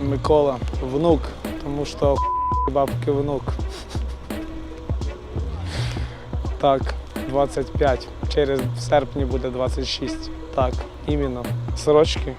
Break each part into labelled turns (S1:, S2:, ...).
S1: Микола, внук, тому що бабки внук. Так, 25. Через серпні буде 26. Так, іменно. Сорочки,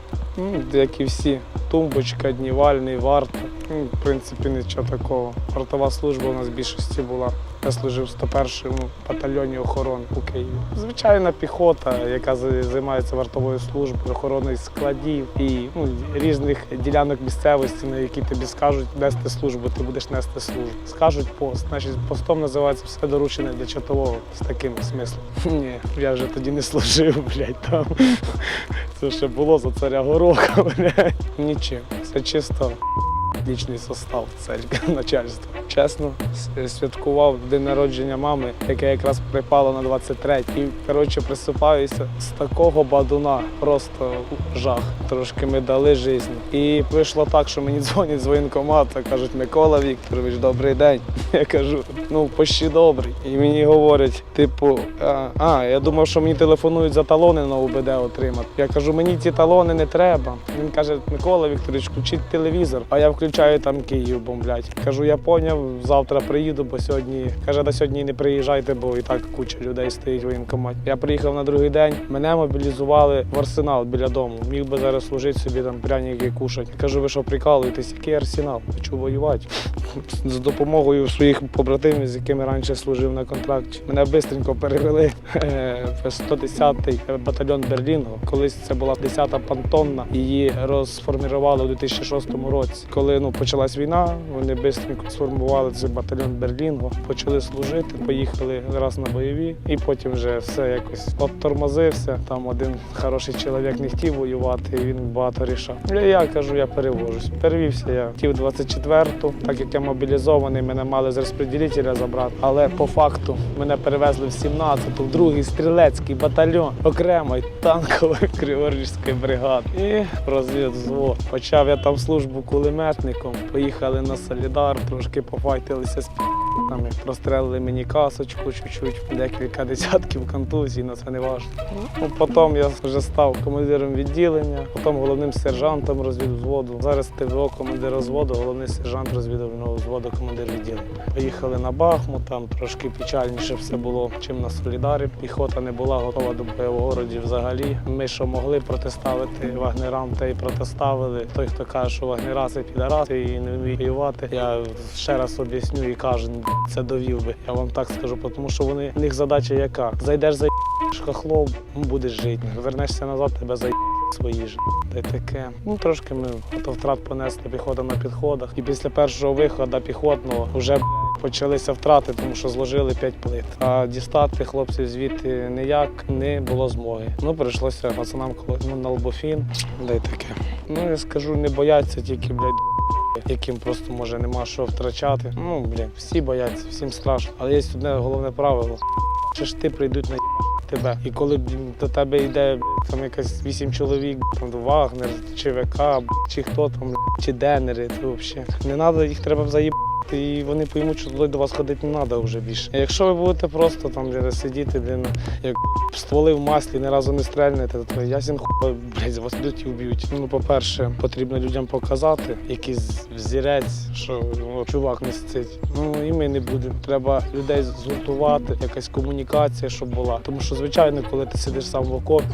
S1: як і всі. Тумбочка, днівальний, варта. Ну, В принципі, нічого такого. Вартова служба у нас в більшості була. Я служив в 101-му батальйоні охорони у Києві. Звичайна піхота, яка займається вартовою службою, охороною складів і ну, різних ділянок місцевості, на які тобі скажуть нести службу, ти будеш нести службу. Скажуть пост. Значить, постом називається все доручене для чотового з таким смислом. Ні, я вже тоді не служив, блядь, там. Це ще було за царя гороха, блядь. Нічим. Це чисто лічний состав царського начальства. Чесно, святкував день народження мами, яке якраз припало на 23 І коротше присипаюся з такого бадуна. Просто жах. Трошки ми дали життя. І вийшло так, що мені дзвонять з воєнкомату, кажуть, Микола Вікторович, добрий день. Я кажу, ну почти добрий. І мені говорять, типу, а, а я думав, що мені телефонують за талони на УБД отримати. Я кажу, мені ці талони не треба. Він каже, Микола Вікторович, включіть телевізор. А я включаю там Київ бомблять. Кажу, я поняв, завтра приїду, бо сьогодні каже, до сьогодні не приїжджайте, бо і так куча людей стоїть в воєнкоматі. Я приїхав на другий день. Мене мобілізували в арсенал біля дому. Міг би зараз служити собі там пряники кушати. Кажу, ви що прикалуєтесь? Який арсенал? Хочу воювати. З допомогою своїх побратимів, з якими раніше служив на контракті. Мене швидко перевели е, в 110-й батальйон Берлінго. Колись це була 10-та пантонна. Її розформірували у 2006 році. Коли ну почалась війна, вони швидко сформували цей батальйон Берлінго, почали служити, поїхали раз на бойові, і потім вже все якось обтормозився. Там один хороший чоловік не хотів воювати, він багато рішав. Я кажу, я перевожусь. Перевівся я. Хотів 24-ту, так як я мобілізований, мене мали з розподілителя забрати. Але по факту мене перевезли в 17-ту, в другий стрілецький батальйон окремої танкової криворіжської бригади. І розвідзвод. Почав я там службу кулеметником. Поїхали на Солідар, трошки пофайтилися з пі***ками. Прострелили мені касочку чуть-чуть, декілька десятків контузій, але це не важливо. Ну, потім я вже став командиром відділення, потім головним сержантом розвідвзводу. Зараз ТВО командир розводу, головний сержант розвідувального взводу, командир відділення. Поїхали на Бахмут, там трошки печальніше все було, чим на Солідарі. Піхота не була готова до бойового роді взагалі. Ми що могли протиставити вагнерам, та й протиставили. Той, хто каже, що вагнера це підараси і не вміють воювати. Я ще раз об'ясню і кажу, це довів би. Я вам так скажу, тому що вони в них задача яка? Зайдеш за хохлов, будеш жити. Вернешся назад, тебе за свої ж. Та й таке. Ну трошки ми втрат понесли піхота на підходах. І після першого виходу піхотного вже почалися втрати, тому що зложили 5 плит. А дістати хлопців звідти ніяк не було змоги. Ну прийшлося пацанам ну, на лбофін. Да й таке. Ну я скажу, не бояться тільки, блядь. Яким просто може нема що втрачати. Ну, блін, всі бояться, всім страшно. Але є одне головне правило. Чи ж ти прийдуть на тебе. І коли до тебе йде там якась вісім чоловік, там Вагнер, чи ВК, чи хто там, чи денери, то взагалі. Не треба, їх треба заїбати. І вони поймуть, що до вас ходити не треба вже більше. Якщо ви будете просто там сидіти, блін, як стволи в маслі, ні разу не стрельнете, то ясен хуй, блядь, вас йдуть і вб'ють. Ну, по-перше, потрібно людям показати якийсь взірець, що ну, чувак не сцить. Ну і ми не будемо. Треба людей згуртувати, якась комунікація, щоб була. Тому що, звичайно, коли ти сидиш сам в окопі,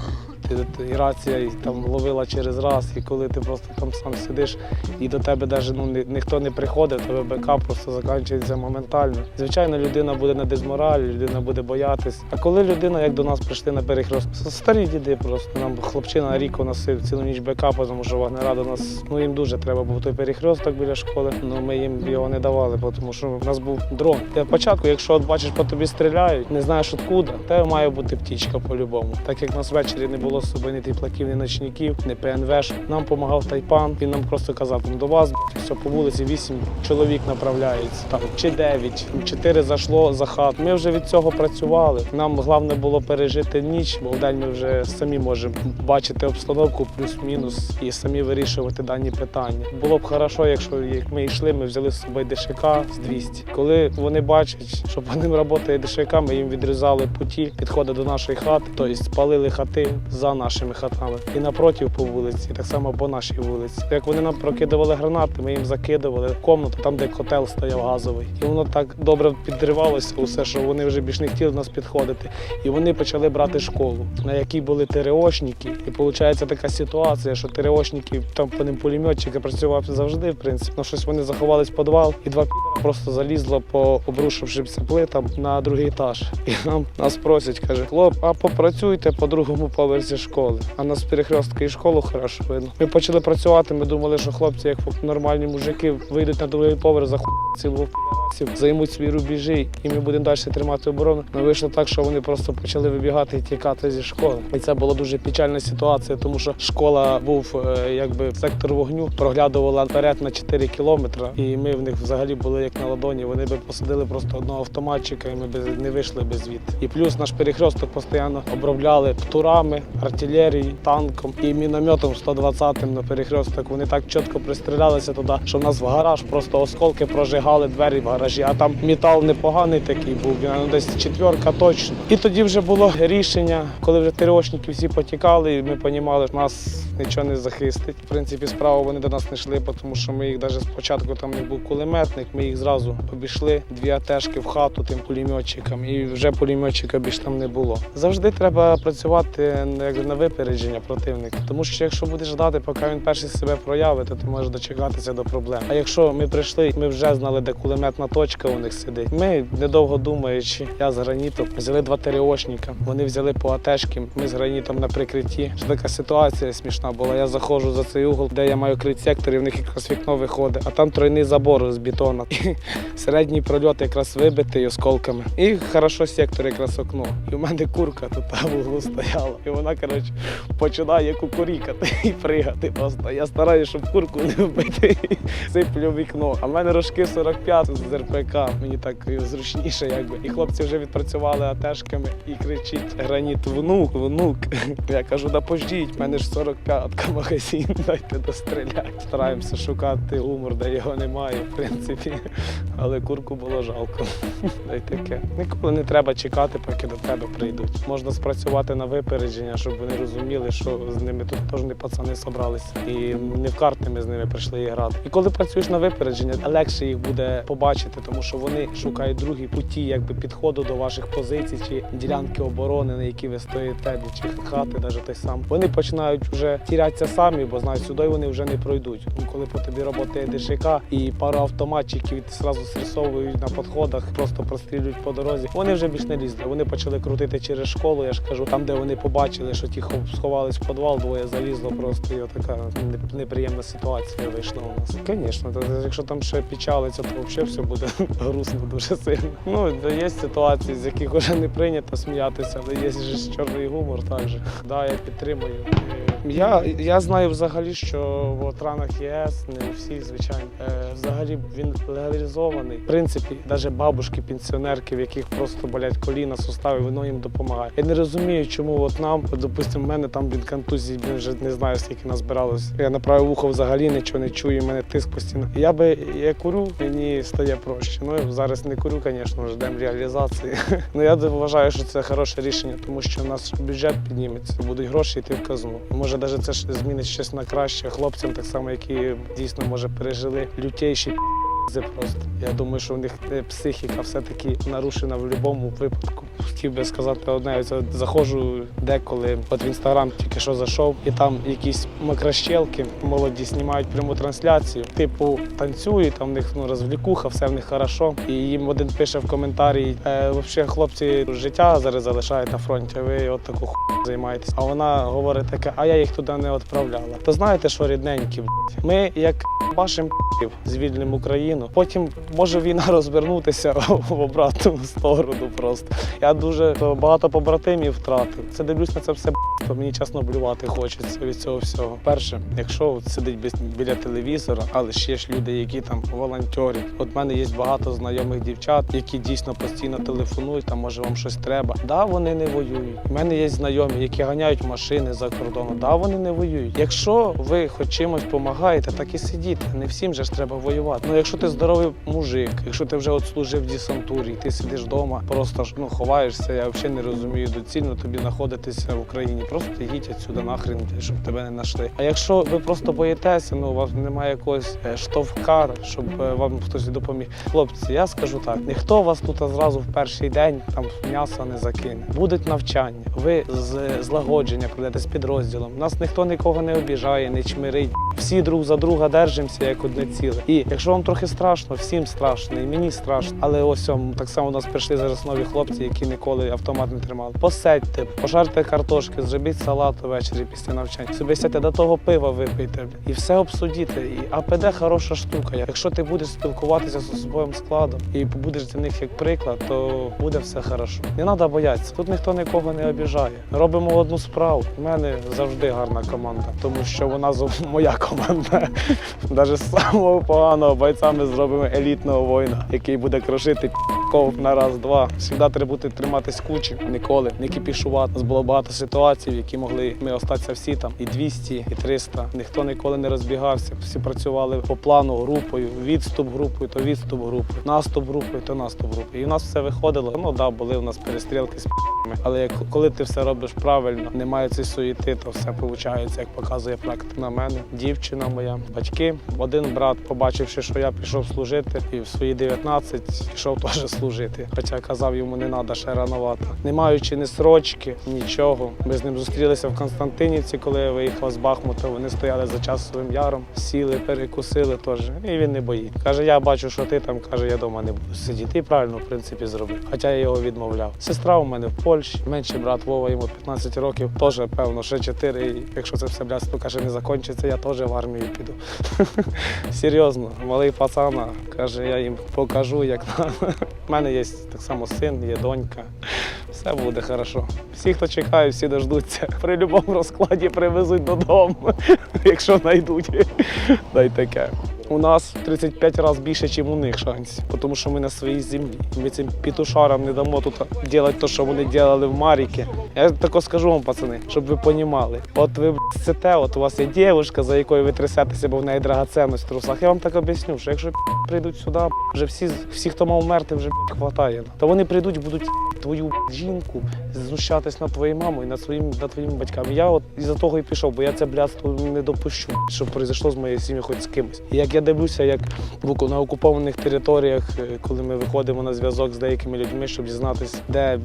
S1: і рація і там ловила через раз, і коли ти просто там сам сидиш, і до тебе навіть ну, ні- ніхто не приходить, тебе БК просто закінчується моментально. Звичайно, людина буде на дезморалі, людина буде боятись. А коли людина, як до нас прийшли на перехрест, старі діди просто нам хлопчина рік носив цілу ніч БК, тому що вагнера до нас, ну їм дуже треба був той перехресток біля школи. Ну ми їм його не давали, тому що в нас був дрон. Я спочатку, якщо бачиш, по тобі стріляють, не знаєш откуда, тебе має бути втічка по-любому. Так як нас ввечері не було з собою ні тіплаків, ні ночників, ні ПНВ. Нам допомагав тайпан. Він нам просто казав, «Ну, до вас все по вулиці вісім чоловік направляється, там чи дев'ять, чотири зайшло за хат. Ми вже від цього працювали. Нам головне було пережити ніч, бо вдень ми вже самі можемо бачити обстановку плюс-мінус і самі вирішувати дані питання. Було б хорошо, якщо як ми йшли, ми взяли з собою ДШК з 200. Коли вони бачать, що по ним працює ДШК, ми їм відрізали путі, підходить до нашої хати, тобто спалили хати за за нашими хатами, і напротив по вулиці, так само по нашій вулиці. Як вони нам прокидували гранати, ми їм закидували комнату, там, де котел стояв газовий. І воно так добре підривалося, усе, що вони вже більш не хотіли до нас підходити. І вони почали брати школу, на якій були ТРОшники. І виходить така ситуація, що ТРОшники, там по ним пулеметчики працював завжди, в принципі. Ну щось вони заховались в підвал, і два підера просто залізла по обрушившимся плитам на другий етаж. І нам нас просять, каже, хлоп, а попрацюйте по другому поверсі школи. А нас перехрестки і школу хорошо видно. Ми почали працювати. Ми думали, що хлопці, як нормальні мужики, вийдуть на другий поверх, захують цілу займуть свої рубежі, і ми будемо далі тримати оборону. Але вийшло так, що вони просто почали вибігати і тікати зі школи. І це була дуже печальна ситуація, тому що школа був е, якби сектор вогню, проглядувала вперед на 4 кілометри, і ми в них взагалі були як на ладоні. Вони би посадили просто одного автоматчика, і ми б не вийшли без звідти. І плюс наш перехресток постійно обробляли турами, артилерією, танком і мінометом 120-м на перехресток. Вони так чітко пристрілялися туди, що в нас в гараж просто осколки прожигали двері в гаражі. А там метал непоганий такий був, ну, десь четверка точно. І тоді вже було рішення, коли вже ТРОшники всі потікали, і ми розуміли, що нас нічого не захистить. В принципі, справа вони до нас не йшли, тому що ми їх навіть спочатку там не був кулеметник, ми їх зразу обійшли, дві атешки в хату тим пулеметчикам, і вже пулеметчика більш там не було. Завжди треба працювати на випередження противника, тому що якщо будеш ждати, поки він перший себе проявить, то ти можеш дочекатися до проблем. А якщо ми прийшли, ми вже знали, де кулеметна точка у них сидить. Ми недовго думаючи, я з гранітом взяли два ТРОшника. Вони взяли по атешки, ми з гранітом на прикритті. Така ситуація смішна була. Я заходжу за цей угол, де я маю крит сектор, і в них якраз вікно виходить, а там тройний забор з бетону. І середній прольот якраз вибитий осколками. І хорошо сектор якраз окно. І в мене курка тут в углу стояла. І вона, коротше, починає кукурікати і пригати просто. Я стараюся, щоб курку не вбити. Сиплю вікно. А в мене рожки 45 з РПК. Мені так зручніше, якби. І хлопці вже відпрацювали атешками і кричить граніт, внук, внук. Я кажу, да пождіть, в мене ж 45-ка магазин, дайте достріляти. Стараємося шукати гумор, де його немає, в принципі. Але курку було жалко. Та й таке. Ніколи не треба чекати, поки до тебе прийдуть. Можна спрацювати на випередження, щоб вони розуміли, що з ними тут теж не пацани собралися. І не в карти ми з ними прийшли і грати. І коли працюєш на випередження, легше їх буде побачити, тому що вони шукають другі путі, якби підходу до ваших позицій чи ділянки оборони, на які ви стоїте, чи хати, навіть той сам. Вони починають вже тірятися самі, бо знають, сюди вони вже не пройдуть. Ну, коли по тобі роботи ДШК і пару автоматчиків зразу срисовують на підходах, просто прострілюють по дорозі. Вони вже більш не лізли. Вони почали крутити через школу. Я ж кажу, там, де вони побачили, що ті хов- сховались в підвал, двоє залізло просто і отака неприємна ситуація вийшла у нас. Звісно, якщо там ще печалиться, то взагалі все буде грустно дуже сильно. Ну є ситуації, з яких вже не прийнято сміятися, але є ж чорний гумор також. Да, я підтримую. Я, я знаю взагалі, що в ранах ЄС, не у всіх, звичайно, е, взагалі він легалізований. В принципі, навіть бабушки, пенсіонерки, в яких просто болять коліна, сустави, воно їм допомагає. Я не розумію, чому от нам, допустимо, в мене там від контузії блін, вже не знаю, скільки назбиралось. Я на праве вухо взагалі нічого не чую, в мене тиск постійно. Я би я курю, мені стає проще. Ну зараз не курю, звісно, ждемо реалізації. Ну я вважаю, що це хороше рішення, тому що у нас бюджет підніметься, будуть гроші йти в казну. Може, навіть це змінить щось на краще хлопцям, так само, які дійсно може пережили лютейші пі***зи просто. Я думаю, що в них е, психіка все-таки нарушена в будь-якому випадку. Хотів би сказати одне, от заходжу деколи, от в інстаграм тільки що зайшов, і там якісь макращелки молоді знімають пряму трансляцію. Типу танцюють, там в них ну, розвлікуха, все в них хорошо. І їм один пише в коментарі: е, взагалі, хлопці життя зараз залишають на фронті, а ви от таку ху займаєтесь. А вона говорить таке, а я їх туди не відправляла. То знаєте, що рідненькі, ми як бачимо звільним Україну. Потім може війна розвернутися в обратну сторону. Просто я дуже багато побратимів втратив. Це дивлюсь на це все то мені чесно блювати хочеться від цього всього. Перше, якщо сидить біля телевізора, але ще ж люди, які там волонтерять. От в мене є багато знайомих дівчат, які дійсно постійно телефонують, там може вам щось треба. Да, вони не воюють. У мене є знайомі, які ганяють машини за кордоном. Да, вони не воюють. Якщо ви хоч чимось допомагаєте, так і сидіти. Не всім же ж треба воювати. Ну якщо ти здоровий мужик, якщо ти вже от служив в десантурі, ти сидиш вдома, просто ну ховаєшся. Я взагалі не розумію доцільно тобі знаходитися в Україні. Просто їдь отсюди нахрен, щоб тебе не знайшли. А якщо ви просто боїтеся, ну у вас немає якогось е, штовха, щоб е, вам хтось допоміг. Хлопці, я скажу так: ніхто вас тут зразу в перший день там м'ясо не закине. Будуть навчання. Ви з злагодження прийдете з підрозділом. Нас ніхто нікого не обіжає, не чмирить. Всі друг за друга держимося як одне ціле. І якщо вам трохи страшно, всім страшно, і мені страшно. Але ось так само у нас прийшли зараз нові хлопці, які ніколи автомат не тримали. Посадьте, пожарте картошки, зробіть салат увечері після навчання. Собі сядьте до того пива випийте і все обсудіте. І АПД хороша штука. Якщо ти будеш спілкуватися з особовим складом і будеш для них як приклад, то буде все хорошо. Не треба боятися. Тут ніхто нікого не обіжає. Робимо одну справу. У мене завжди гарна команда, тому що вона моя команда. Навіть самого поганого бойця ми зробимо елітного воїна, який буде крошити ков на раз-два. Всегда треба бути триматись кучі, ніколи не кіпішувати. У нас було багато ситуацій, в які могли ми остатися всі там і 200, і 300. Ніхто ніколи не розбігався. Всі працювали по плану групою, відступ групою, то відступ групою, наступ групою, то наступ групою. І в нас все виходило. Ну да, були у нас перестрілки з. Але як коли ти все робиш правильно, немає цієї суєти, то все виходить, як показує практика на мене. Дівчина моя, батьки. Один брат, побачивши, що я пішов служити, і в свої 19 пішов теж служити. Хоча казав йому не треба ще рановато. Не маючи ні срочки, нічого. Ми з ним зустрілися в Константинівці, коли я виїхав з Бахмута. Вони стояли за часовим яром, сіли, перекусили теж. І він не боїть. Каже, я бачу, що ти там каже, я вдома не буду сидіти. І правильно, в принципі, зробив. Хоча я його відмовляв. Сестра у мене в Польщі, менший брат Вова, йому 15 років, теж певно, ще 4. І якщо це все блядство, каже, не закінчиться, я теж в армію піду. Серйозно, малий пацан, каже, я їм покажу, як треба. У мене є так само син, є донька. Все буде хорошо. Всі, хто чекає, всі дождуться. При будь-якому розкладі привезуть додому, якщо знайдуть. Та й таке. У нас 35 разів більше, ніж у них шансів, тому що ми на своїй землі. Ми цим пітушарам не дамо тут робити те, що вони робили в Маріки. Я тако скажу вам, пацани, щоб ви понімали. От ви сите, от у вас є дівчинка, за якою ви трясетеся, бо в неї драгоценність в трусах. Я вам так об'ясню, що якщо прийдуть сюди, вже всі, всі, хто мав мерти, вже хватає. То вони прийдуть, будуть твою жінку знущатись над твоєю мамою, над своїм над твоїми батьками. Я от із-за того і пішов, бо я це блядство не допущу, щоб произошло з моєю сім'єю хоч з кимось. Як я дивлюся, як на окупованих територіях, е, коли ми виходимо на зв'язок з деякими людьми, щоб дізнатися, де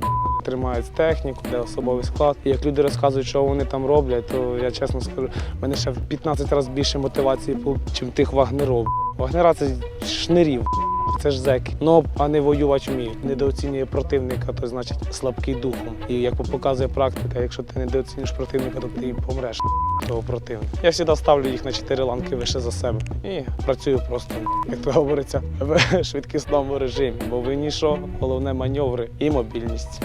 S1: тримають техніку, де особовий склад. І як люди розказують, що вони там роблять, то я чесно скажу, в мене ще в 15 разів більше мотивації, чим тих вагнеров. Вагнера це шнирів. Це ж зеки. Ну, а не воювати вміють. Недооцінює противника, то значить слабкий духом. І як показує практика, якщо ти недооцінюєш противника, то ти помреш того противника. Я завжди ставлю їх на чотири ланки вище за себе. І працюю просто, як то говориться, в швидкісному режимі. Бо ви що, головне маневри і мобільність.